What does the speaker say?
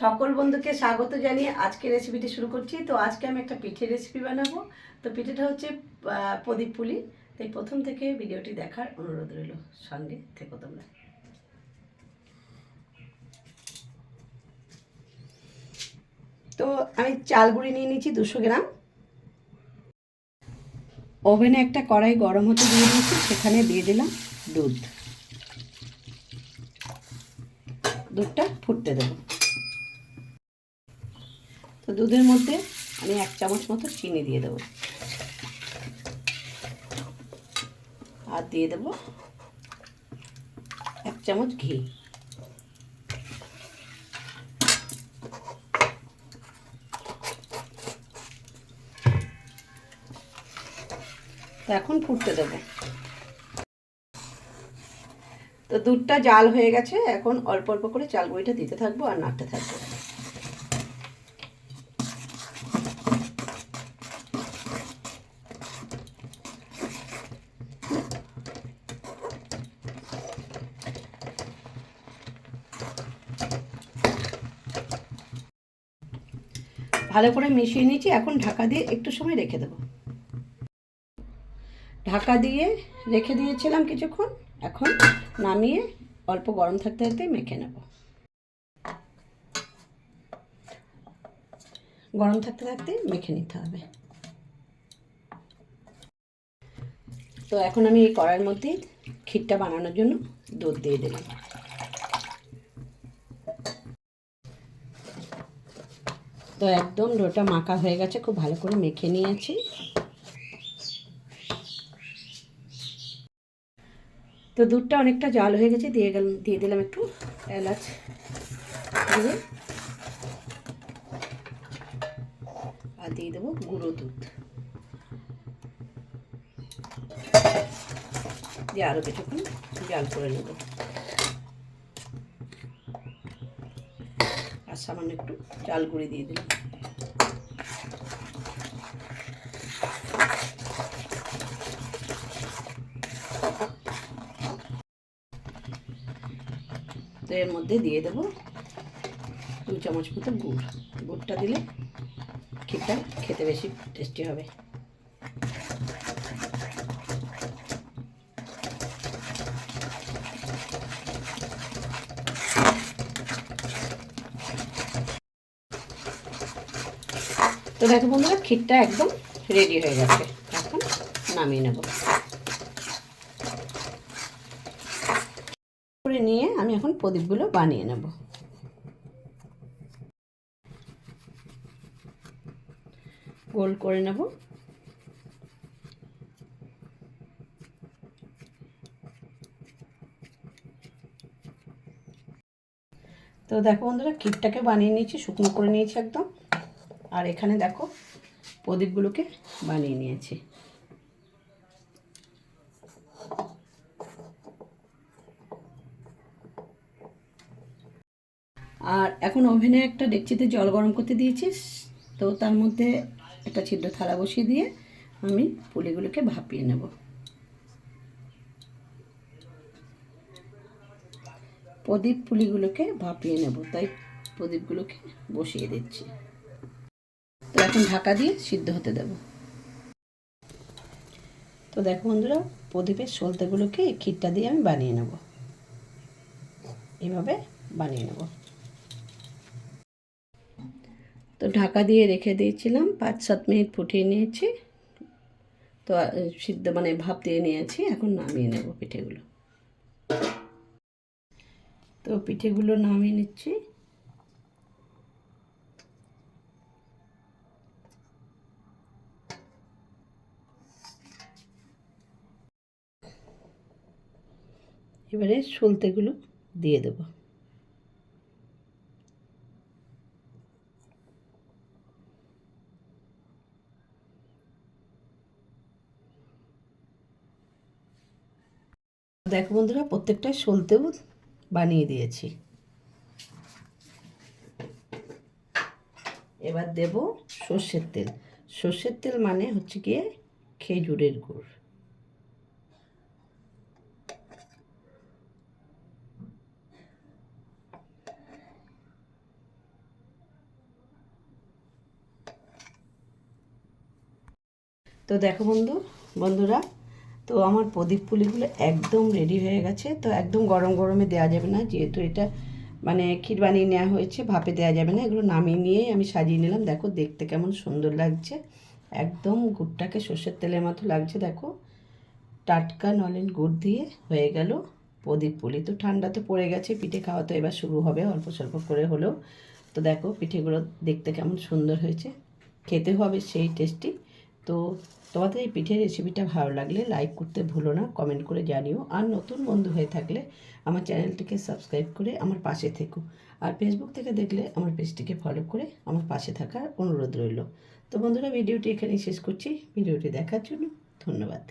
সকল বন্ধুকে স্বাগত জানিয়ে আজকে রেসিপিটি শুরু করছি। তো আজকে আমি একটা পিঠের রেসিপি বানাবো। তো পিঠেটা হচ্ছে প্রদীপ পুলি। তাই প্রথম থেকে ভিডিওটি দেখার অনুরোধ রইল। সঙ্গে থেকো তোমরা। তো আমি চাল গুঁড়ি নিয়ে নিয়েছি দুশো গ্রাম। ওভেনে একটা কড়াই গরম হতে দিয়ে দিয়েছি, সেখানে দিয়ে দিলাম দুধ। দুধটা ফুটতে দেবো। তো দুধের মধ্যে আমি এক চামচ মতো চিনি দিয়ে দেবো। আর দিয়ে দেবো এক চামচ ঘি। এখন ফুটতে দেবো। তো দুধটা জাল হয়ে গেছে, এখন অল্প অল্প করে চাল বইটা দিতে থাকব আর নাড়তে থাকব। ভালো করে মিশিয়ে নিয়েছি, এখন ঢাকা দিয়ে একটু সময় রেখে দেবো। ঢাকা দিয়ে রেখে দিয়েছিলাম কিছুক্ষণ, এখন নামিয়ে অল্প গরম থাকতে থাকতে মেখে নেব। গরম থাকতে থাকতে মেখে নিতে হবে। তো এখন আমি এই কড়াইয়ের মধ্যে ক্ষীরটা বানানোর জন্য দুধ দিয়ে দিলাম। তো একদম ডোটা মাখা হয়ে গেছে, খুব ভালো করে মেখে নিয়েছি। তো দুধটা অনেকটা জাল হয়ে গেছে, দিয়ে গেল দিয়ে দিলাম একটু এলাচ দিয়ে। আর দিয়ে দেবো গুঁড়ো দুধ। দিয়ে আরও কিছুক্ষণ জাল করে নেব। সামান্য একটু চাল গুঁড়ি দিয়ে দিলাম। তো এর মধ্যে দিয়ে দেব দু চামচ মতো গুড়। গুড়টা দিলে ঠিকঠাক খেতে বেশি টেস্টি হবে। তো দেখো বন্ধুরা, ক্ষীরটা একদম রেডি হয়ে গেছে। এখন নামিয়ে নেব। করে নিয়ে আমি এখন প্রদীপগুলো বানিয়ে নেব। গোল করে নেব। তো দেখো বন্ধুরা, ক্ষীরটাকে বানিয়ে নিয়েছি, শুকনো করে নিয়েছি একদম। আর এখানে দেখো প্রদীপগুলোকে বানিয়ে নিয়েছি। আর এখন ওভেনে একটা ডেকচিতে জল গরম করতে দিয়েছি, তো তার মধ্যে একটা ছিদ্র থালা বসিয়ে দিয়ে আমি পুলিগুলোকে ভাপিয়ে নেব। প্রদীপ পুলিগুলোকে ভাপিয়ে নেব, তাই প্রদীপগুলোকে বসিয়ে দিচ্ছি। তো এখন ঢাকা দিয়ে সিদ্ধ হতে দেব। তো দেখো বন্ধুরা, প্রদীপের সলতেগুলোকে ক্ষীরটা দিয়ে আমি বানিয়ে নেব। এভাবে বানিয়ে নেব। তো ঢাকা দিয়ে রেখে দিয়েছিলাম, পাঁচ সাত মিনিট ফুটিয়ে নিয়েছি। তো সিদ্ধ মানে ভাপ দিয়ে নিয়েছি, এখন নামিয়ে নেব পিঠেগুলো। তো পিঠেগুলো নামিয়ে নিচ্ছি। এবারে সলতেগুলো দিয়ে দেব। দেখো বন্ধুরা, প্রত্যেকটা সলতেও বানিয়ে দিয়েছি। এবার দেব সর্ষের তেল। সর্ষের তেল মানে হচ্ছে গিয়ে খেজুরের গুড়। তো দেখো বন্ধু, বন্ধুরা, তো আমার প্রদীপ পুলিগুলো একদম রেডি হয়ে গেছে। তো একদম গরম গরমে দেওয়া যাবে না, যেহেতু এটা মানে ক্ষীর বানিয়ে নেওয়া হয়েছে, ভাপে দেওয়া যাবে না, এগুলো নামিয়ে নিয়েই আমি সাজিয়ে নিলাম। দেখো, দেখতে কেমন সুন্দর লাগছে। একদম গুড়টাকে সর্ষের তেলের মতো লাগছে, দেখো। টাটকা নলেন গুড় দিয়ে হয়ে গেল প্রদীপ পুলি। তো ঠান্ডাতে পড়ে গেছে, পিঠে খাওয়া তো এবার শুরু হবে, অল্প স্বল্প করে হলেও। তো দেখো, পিঠেগুলো দেখতে কেমন সুন্দর হয়েছে। খেতে হবে সেই টেস্টি তো তোমাদের এই পিঠের রেসিপিটা ভালো লাগলে লাইক করতে ভুলো না কমেন্ট করে জানিও। আর নতুন বন্ধু হয়ে থাকলে আমার চ্যানেলটিকে সাবস্ক্রাইব করে আমার পাশে থেকো। আর ফেসবুক থেকে দেখলে আমার পেজটিকে ফলো করে আমার পাশে থাকার অনুরোধ রইল। তো বন্ধুরা ভিডিওটি এখানেই শেষ করছি। ভিডিওটি দেখার জন্য ধন্যবাদ।